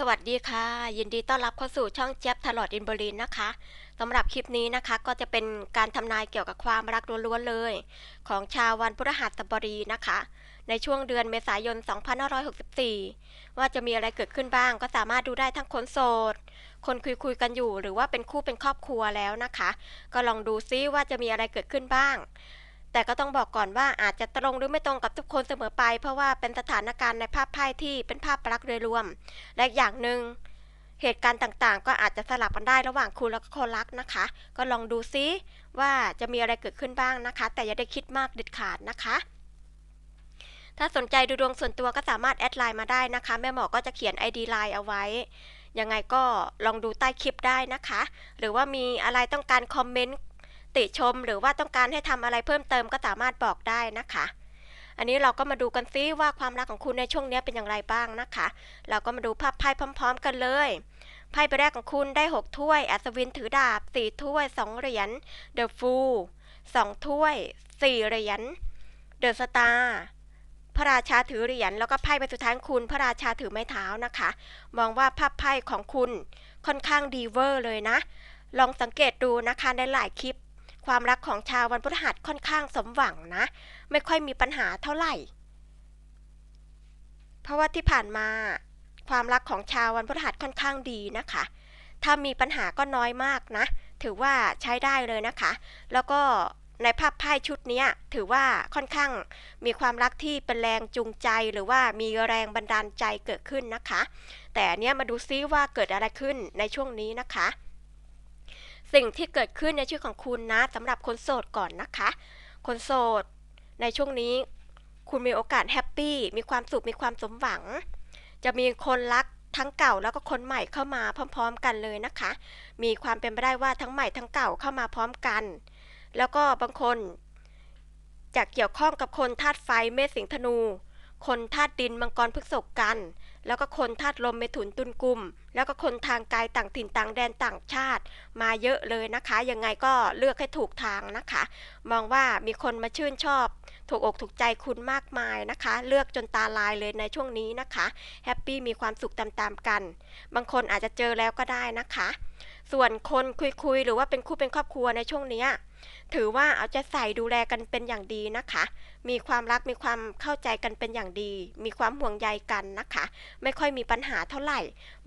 สวัสดีค่ะ ยินดีต้อนรับเข้าสู่ช่องเจี๊ยบถลอดอินเบรินนะคะสำหรับคลิปนี้นะคะก็จะเป็นการทำนายเกี่ยวกับความรักล้วนๆเลย ของชาววันพฤหัสบดีนะคะ ในช่วงเดือนเมษายน 2564 ว่าจะมีอะไรเกิดขึ้นบ้าง ก็สามารถดูได้ทั้งคนโสด คนคุยคุยกันอยู่ หรือว่าเป็นคู่เป็นครอบครัวแล้วนะคะ ก็ลองดูซิว่าจะมีอะไรเกิดขึ้นบ้าง แต่ก็ต้องบอกก่อนว่าอาจจะตรงหรือไม่ตรงกับทุกคนเสมอไป เพราะว่าเป็นสถานการณ์ในภาพไพ่ที่เป็นภาพรักโดยรวม และอีกอย่างหนึ่งเหตุการณ์ต่างๆ ก็อาจจะสลับกันได้ระหว่างคุณและคนรักนะคะ ก็ลองดูซิว่าจะมีอะไรเกิดขึ้นบ้างนะคะ แต่อย่าได้คิดมากเด็ดขาดนะคะ ถ้าสนใจดูดวงส่วนตัวก็สามารถแอดไลน์มาได้นะคะ แม่หมอก็จะเขียน ID ไลน์เอาไว้ ยังไงก็ลองดูใต้คลิปได้นะคะ หรือว่ามีอะไรต้องการคอมเมนต์ ติชม หรือว่าต้องการให้ทำอะไรเพิ่มเติมก็สามารถบอกได้นะคะ อันนี้เราก็มาดูกันซิว่าความรักของคุณในช่วงนี้เป็นอย่างไรบ้างนะคะ เราก็มาดูภาพไพ่พร้อม ๆ กันเลยไพ่ใบแรกของคุณได้ 6 ถ้วย อัศวินถือดาบ 4 ถ้วย 2 เหรียญ เดอะฟูล2ถ้วย 4 เหรียญ เดอะสตาร์พระราชาถือเหรียญแล้วก็ไพ่ใบสุดท้ายของคุณ พระราชาถือไม้เท้านะคะ มองว่าภาพไพ่ของคุณค่อนข้างดีเวอร์เลยนะ ลองสังเกตดูนะคะในหลายคลิป ความรักของชาววันพฤหัสค่อนข้างสมหวังนะ ไม่ค่อยมีปัญหาเท่าไหร่ เพราะว่าที่ผ่านมา ความรักของชาววันพฤหัสค่อนข้างดีนะคะ ถ้ามีปัญหาก็น้อยมากนะ ถือว่าใช้ได้เลยนะคะ แล้วก็ในภาพไพ่ชุดนี้ถือว่าค่อนข้างมีความรักที่เป็นแรงจูงใจหรือว่ามีแรงบันดาลใจเกิดขึ้นนะคะ แต่เนี้ยมาดูซิว่าเกิดอะไรขึ้นในช่วงนี้นะคะ สิ่งที่เกิดขึ้นในชีวิตของคุณนะสำหรับคนโสดก่อนนะคะ คนโสด ในช่วงนี้ คุณมีโอกาสแฮปปี้มีความสุขมีความสมหวัง จะมีคนรักทั้งเก่าแล้วก็คนใหม่เข้ามาพร้อม ๆ กันเลยนะคะ มีความเป็นไปได้ว่าทั้งใหม่ทั้งเก่าเข้ามาพร้อมกัน แล้วก็บางคนจะเกี่ยวข้องกับคนธาตุไฟเมษสิงธนู คนธาตุดินมังกรพฤกษกัน แล้วก็คนธาตุลมเมถุนตุลกุม แล้วก็คนทางไกลต่างถิ่นต่างแดนต่างชาติ มาเยอะเลยนะคะ ยังไงก็เลือกให้ถูกทางนะคะ มองว่ามีคนมาชื่นชอบ ถูกอกถูกใจคุณมากมายนะคะ เลือกจนตาลายเลยในช่วงนี้นะคะแฮปปี้มีความสุขตามๆกัน บางคนอาจจะเจอแล้วก็ได้นะคะ ส่วนคนคุยๆหรือว่าเป็นคู่เป็นครอบครัวในช่วงเนี้ย ถือว่าเอาใจใส่ดูแลกันเป็นอย่างดีนะคะ มีความรักมีความเข้าใจกันเป็นอย่างดี มีความห่วงใยกันนะคะ ไม่ค่อยมีปัญหาเท่าไหร่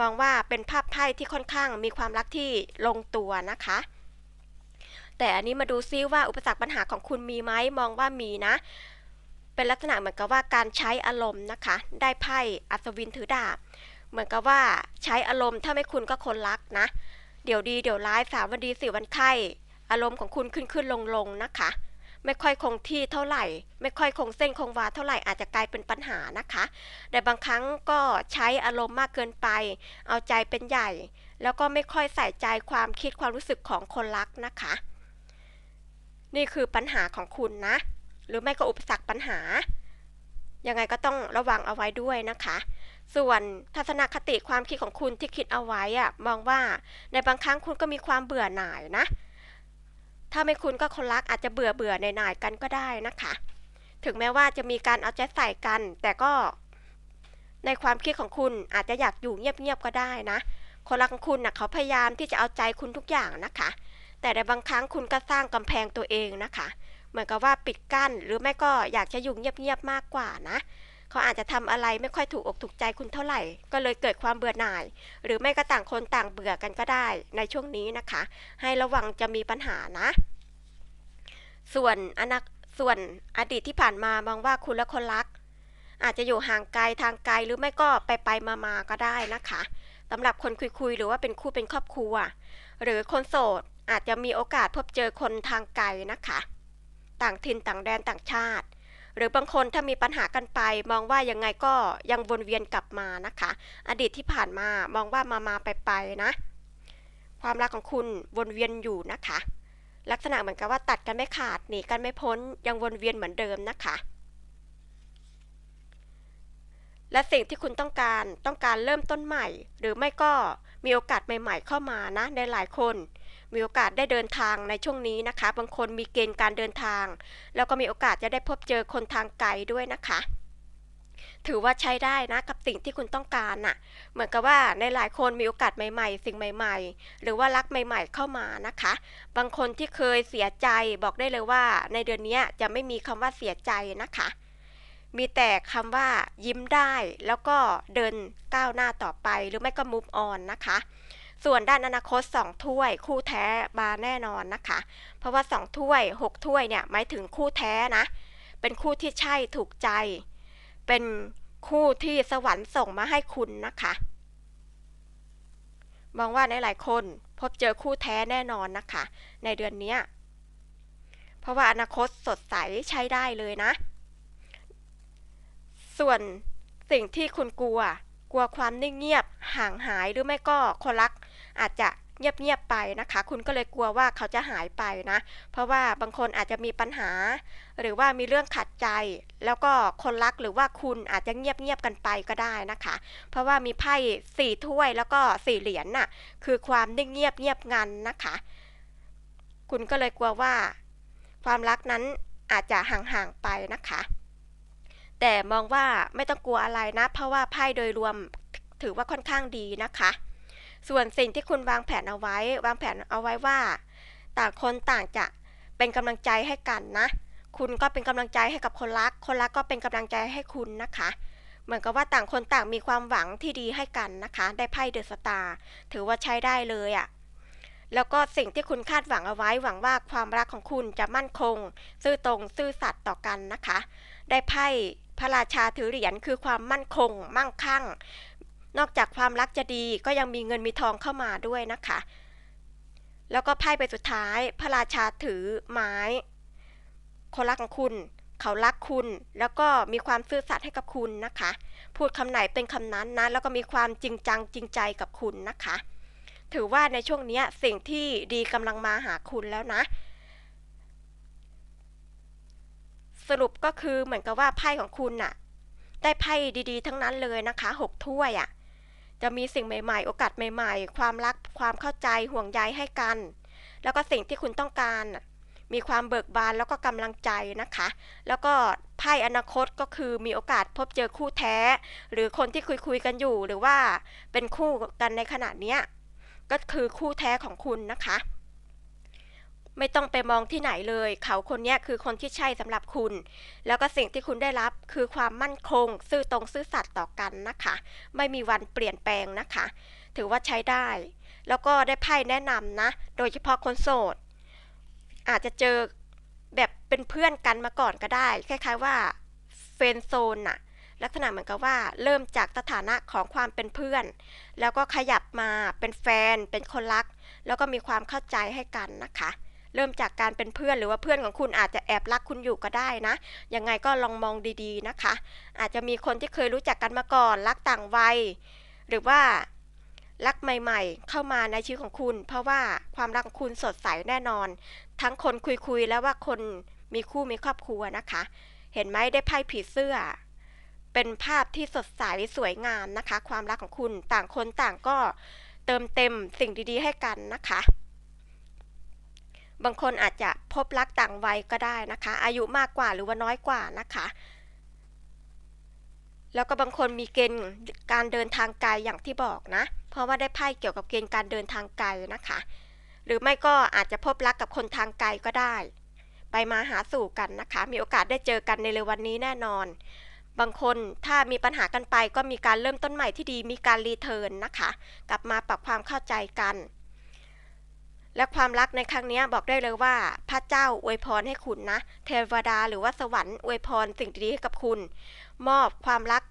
มองว่าเป็นภาพไพ่ที่ค่อนข้างมีความรักที่ลงตัวนะคะแต่อันนี้มาดูซิว่าอุปสรรคปัญหาของคุณมีไหมมองว่ามีนะ เป็นลักษณะเหมือนกับว่าการใช้อารมณ์นะคะ ได้ไพ่อัศวินถือดาบ เหมือนกับว่าใช้อารมณ์ถ้าไม่คุณก็คนรักนะ เดี๋ยวดีเดี๋ยวร้ายสามวันดีสี่วันไข้ อารมณ์ของคุณขึ้นขึ้นลงลงนะคะ ไม่ค่อยคงที่เท่าไหร่ ไม่ค่อยคงเส้นคงวาเท่าไหร่อาจจะกลายเป็นปัญหานะคะ แต่บางครั้งก็ใช้อารมณ์มากเกินไป เอาใจเป็นใหญ่ แล้วก็ไม่ค่อยใส่ใจความคิดความรู้สึกของคนรักนะคะ นี่คือปัญหาของคุณนะ หรือไม่ก็อุปสรรคปัญหายังไงก็ต้องระวังเอาไว้ด้วยนะคะ ส่วนทัศนคติความคิดของคุณที่คิดเอาไว้อะมองว่าในบางครั้งคุณก็มีความเบื่อหน่ายนะ ถ้าไม่คุณก็คนรักอาจจะเบื่อเบื่อหน่ายกันก็ได้นะคะ ถึงแม้ว่าจะมีการเอาใจใส่กัน แต่ก็ ในความคิดของคุณอาจจะอยากอยู่เงียบๆก็ได้นะ คนรักของคุณนะเขาพยายามที่จะเอาใจคุณทุกอย่างนะคะ แต่ในบางครั้งคุณก็สร้างกำแพงตัวเองนะคะ เหมือนกับว่าปิดกั้นหรือไม่ก็อยากจะอยู่เงียบๆมากกว่านะ เขาอาจจะทำอะไรไม่ค่อยถูกอกถูกใจคุณเท่าไหร่ ก็เลยเกิดความเบื่อหน่าย หรือไม่ก็ต่างคนต่างเบื่อกันก็ได้ในช่วงนี้นะคะ ให้ระวังจะมีปัญหานะ ส่วนอนาส่วนอดีตที่ผ่านมามองว่าคุณและคนรัก อาจจะอยู่ห่างไกลทางไกลหรือไม่ก็ไปไปมามาก็ได้นะคะสำหรับคนคุยๆหรือว่าเป็นคู่เป็นครอบครัว หรือคนโสดอาจจะมีโอกาสพบเจอคนทางไกลนะคะ ต่างถิ่นต่างแดนต่างชาติ หรือบางคนถ้ามีปัญหากันไป มองว่ายังไงก็ยังวนเวียนกลับมานะคะ อดีตที่ผ่านมามองว่ามามาไปไปนะ ความรักของคุณวนเวียนอยู่นะคะ ลักษณะเหมือนกับว่าตัดกันไม่ขาดหนีกันไม่พ้นยังวนเวียนเหมือนเดิมนะคะและสิ่งที่คุณต้องการต้องการเริ่มต้นใหม่ หรือไม่ก็มีโอกาสใหม่ ๆ เข้ามานะในหลายคน มีโอกาสได้เดินทางในช่วงนี้นะคะ บางคนมีเกณฑ์การเดินทาง แล้วก็มีโอกาสจะได้พบเจอคนทางไกลด้วยนะคะ ถือว่าใช้ได้นะกับสิ่งที่คุณต้องการน่ะ เหมือนกับว่าในหลายคนมีโอกาสใหม่ ๆ สิ่งใหม่ ๆ หรือว่ารักใหม่ ๆ เข้ามานะคะ บางคนที่เคยเสียใจบอกได้เลยว่า ในเดือนนี้จะไม่มีคำว่าเสียใจนะคะมีแต่คำว่ายิ้มได้แล้วก็เดินก้าวหน้าต่อไปหรือไม่ก็ move on นะคะ ส่วนด้านอนาคต 2 ถ้วย คู่แท้มาแน่นอนนะคะ เพราะว่า 2 ถ้วย 6 ถ้วยเนี่ยหมายถึงคู่แท้นะ เป็นคู่ที่ใช่ถูกใจ เป็นคู่ที่สวรรค์ส่งมาให้คุณนะคะมองว่าในหลายคนพบเจอคู่แท้แน่นอนนะคะ ในเดือนนี้เพราะว่าอนาคตสดใสใช้ได้เลยนะ ส่วนสิ่งที่คุณกลัว กลัวความนิ่งเงียบ ห่างหายหรือไม่ก็คนรัก อาจจะเงียบๆไปนะคะ คุณก็เลยกลัวว่าเขาจะหายไปนะ เพราะว่าบางคนอาจจะมีปัญหา หรือว่ามีเรื่องขัดใจ แล้วก็คนรักหรือว่าคุณอาจจะเงียบๆกันไปก็ได้นะคะ เพราะว่ามีไพ่สี่ถ้วยแล้วก็สี่เหรียญน่ะคือความนิ่งเงียบเงียบงันนะคะ คุณก็เลยกลัวว่า ความรักนั้นอาจจะห่างๆไปนะคะ แต่มองว่าไม่ต้องกลัวอะไรนะ เพราะว่าไพ่โดยรวมถือว่าค่อนข้างดีนะคะ ส่วนสิ่งที่คุณวางแผนเอาไว้ วางแผนเอาไว้ว่า ต่างคนต่างจะเป็นกำลังใจให้กันนะ คุณก็เป็นกำลังใจให้กับคนรัก คนรักก็เป็นกำลังใจให้คุณนะคะ เหมือนกับว่าต่างคนต่างมีความหวังที่ดีให้กันนะคะ ได้ไพ่เดอะสตาร์ถือว่าใช้ได้เลยอะ่ะแล้วก็สิ่งที่คุณคาดหวังเอาไว้หวังว่าความรักของคุณจะมั่นคง ซื่อตรงซื่อสัตย์ต่อกันนะคะ ได้ไพ่พระราชาถือเหรียญคือความมั่นคง มั่งคั่ง นอกจากความรักจะดีก็ยังมีเงินมีทองเข้ามาด้วยนะคะ แล้วก็ไพ่ใบสุดท้าย พระราชาถือไม้คนรักของคุณ เขารักคุณ แล้วก็มีความซื่อสัตย์ให้กับคุณนะคะ พูดคำไหนเป็นคำนั้นนะแล้วก็มีความจริงจังจริงใจกับคุณนะคะ ถือว่าในช่วงนี้สิ่งที่ดีกำลังมาหาคุณแล้วนะสรุปก็คือเหมือนกับว่าไพ่ของคุณน่ะ ได้ไพ่ดีๆ ทั้งนั้นเลยนะคะหกถ้วยอะ่ะ จะมีสิ่งใหม่ ๆ โอกาสใหม่ ๆ ความรักความเข้าใจห่วงใยให้กัน แล้วก็สิ่งที่คุณต้องการ มีความเบิกบานแล้วก็กำลังใจนะคะ แล้วก็ไพ่อนาคตก็คือมีโอกาสพบเจอคู่แท้ หรือคนที่คุยคุยกันอยู่หรือว่าเป็นคู่กันในขณะเนี้ยก็คือคู่แท้ของคุณนะคะ ไม่ต้องไปมองที่ไหนเลย เขาคนนี้คือคนที่ใช่สำหรับคุณ แล้วก็สิ่งที่คุณได้รับคือความมั่นคง ซื่อตรงซื่อสัตย์ต่อกันนะคะ ไม่มีวันเปลี่ยนแปลงนะคะ ถือว่าใช้ได้ แล้วก็ได้ไพ่แนะนำนะ โดยเฉพาะคนโสด อาจจะเจอแบบเป็นเพื่อนกันมาก่อนก็ได้ คล้าย ๆว่าเฟนโซนน่ะลักษณะเหมือนกับว่าเริ่มจากสถานะของความเป็นเพื่อน แล้วก็ขยับมาเป็นแฟนเป็นคนรัก แล้วก็มีความเข้าใจให้กันนะคะ เริ่มจากการเป็นเพื่อนหรือว่าเพื่อนของคุณอาจจะแอบรักคุณอยู่ก็ได้นะ ยังไงก็ลองมองดีๆนะคะ อาจจะมีคนที่เคยรู้จักกันมาก่อน รักต่างวัย หรือว่ารักใหม่ๆ เข้ามาในชีวิตของคุณ เพราะว่าความรักของคุณสดใสแน่นอน ทั้งคนคุยๆ แล้วว่าคนมีคู่มีครอบครัวนะคะ เห็นไหมได้ไพ่ผีเสื้อ เป็นภาพที่สดใสสวยงามนะคะ ความรักของคุณต่างคนต่างก็เติมเต็มสิ่งดีๆ ให้กันนะคะ บางคนอาจจะพบรักต่างวัยก็ได้นะคะ อายุมากกว่าหรือว่าน้อยกว่านะคะ แล้วก็บางคนมีเกณฑ์การเดินทางไกลอย่างที่บอกนะ เพราะว่าได้ไพ่เกี่ยวกับเกณฑ์การเดินทางไกลนะคะ หรือไม่ก็อาจจะพบรักกับคนทางไกลก็ได้ ไปมาหาสู่กันนะคะ มีโอกาสได้เจอกันในเร็ววันนี้แน่นอน บางคนถ้ามีปัญหากันไปก็มีการเริ่มต้นใหม่ที่ดี มีการรีเทิร์นนะคะ กลับมาปรับความเข้าใจกัน และความรักในครั้งนี้บอกได้เลยว่า พระเจ้าอวยพรให้คุณนะ เทวดาหรือว่าสวรรค์อวยพรสิ่งดีๆให้กับคุณ มอบความรัก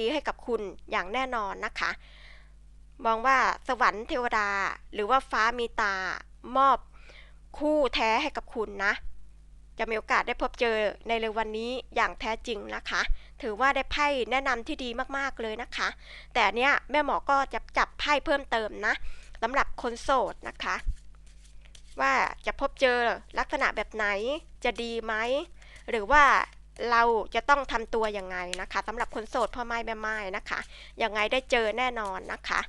ดีๆ ให้กับคุณอย่างแน่นอนนะคะ มองว่าสวรรค์เทวดา หรือว่าฟ้ามีตา มอบคู่แท้ให้กับคุณนะ จะมีโอกาสได้พบเจอในเร็ววันนี้อย่างแท้จริงนะคะ ถือว่าได้ไพ่แนะนำที่ดีมากๆเลยนะคะ แต่เนี้ยแม่หมอก็จะจับไพ่เพิ่มเติมนะสำหรับคนโสดนะคะ ว่าจะพบเจอลักษณะแบบไหนจะดีไหม หรือว่าเราจะต้องทำตัวยังไงนะคะสำหรับคนโสดพ่อไม้แม่ไม้นะคะยังไงได้เจอแน่นอนนะคะ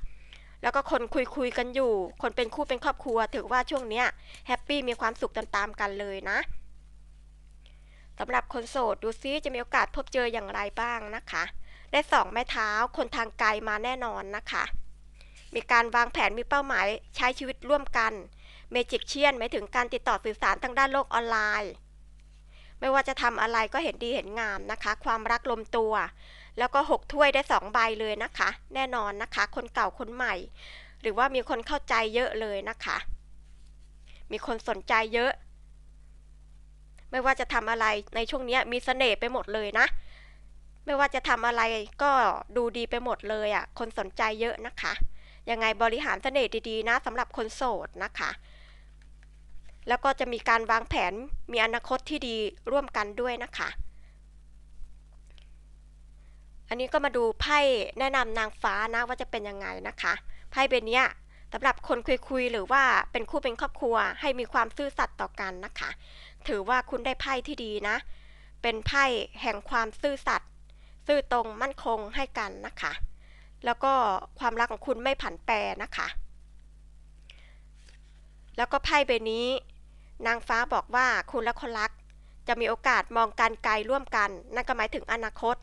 แล้วก็คนคุยคุยกันอยู่ คนเป็นคู่เป็นครอบครัว ถือว่าช่วงเนี้ยแฮปปี้มีความสุขตามๆกันเลยนะสำหรับคนโสดดูซิจะมีโอกาสพบเจออย่างไรบ้างนะคะ ได้สองไม้เท้าคนทางไกลมาแน่นอนนะคะ มีการวางแผนมีเป้าหมายใช้ชีวิตร่วมกัน เมจิกเชียนหมายถึงการติดต่อสื่อสารทางด้านโลกออนไลน์ ไม่ว่าจะทำอะไรก็เห็นดีเห็นงามนะคะ ความรักลมตัว แล้วก็หกถ้วยได้สองใบเลยนะคะ แน่นอนนะคะ คนเก่าคนใหม่ หรือว่ามีคนเข้าใจเยอะเลยนะคะ มีคนสนใจเยอะ ไม่ว่าจะทำอะไรในช่วงนี้มีเสน่ห์ไปหมดเลยนะ ไม่ว่าจะทำอะไรก็ดูดีไปหมดเลยอะ่ะ คนสนใจเยอะนะคะยังไงบริหารเสน่ห์ดีๆนะสำหรับคนโสดนะคะ แล้วก็จะมีการวางแผนมีอนาคตที่ดีร่วมกันด้วยนะคะ อันนี้ก็มาดูไพ่แนะนำนางฟ้านะว่าจะเป็นยังไงนะคะ ไพ่ใบเนี้ยสำหรับคนคุยๆหรือว่าเป็นคู่เป็นครอบครัวให้มีความซื่อสัตย์ต่อกันนะคะ ถือว่าคุณได้ไพ่ที่ดีนะ เป็นไพ่แห่งความซื่อสัตย์ซื่อตรงมั่นคงให้กันนะคะ แล้วก็ความรักของคุณไม่ผันแปรนะคะ แล้วก็ไพ่ใบนี้ นางฟ้าบอกว่าคุณและคนรัก จะมีโอกาสมองการไกลร่วมกัน นั่นก็หมายถึงอนาคต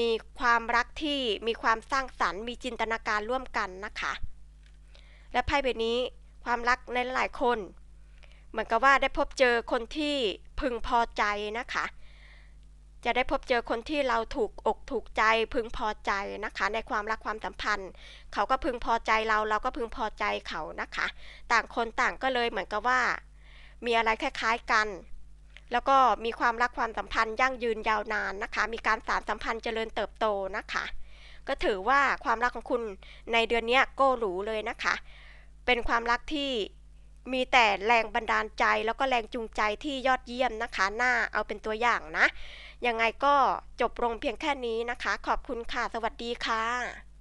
มีความรักที่มีความสร้างสรรค์ มีจินตนาการร่วมกันนะคะ และไพ่ใบนี้ความรักในหลายคน เหมือนกับว่าได้พบเจอคนที่พึงพอใจนะคะ จะได้พบเจอคนที่เราถูกอกถูกใจพึงพอใจนะคะ ในความรักความสัมพันธ์ เขาก็พึงพอใจเราเราก็พึงพอใจเขานะคะ ต่างคนต่างก็เลยเหมือนกับว่า มีอะไรคล้ายๆกัน แล้วก็มีความรักความสัมพันธ์ยั่งยืนยาวนานนะคะ มีการสานสัมพันธ์เจริญเติบโตนะคะ ก็ถือว่าความรักของคุณในเดือนนี้โก้หรูเลยนะคะ เป็นความรักที่มีแต่แรงบันดาลใจแล้วก็แรงจูงใจที่ยอดเยี่ยมนะคะหน่าเอาเป็นตัวอย่างนะ ยังไงก็จบลงเพียงแค่นี้นะคะ ขอบคุณค่ะ สวัสดีค่ะ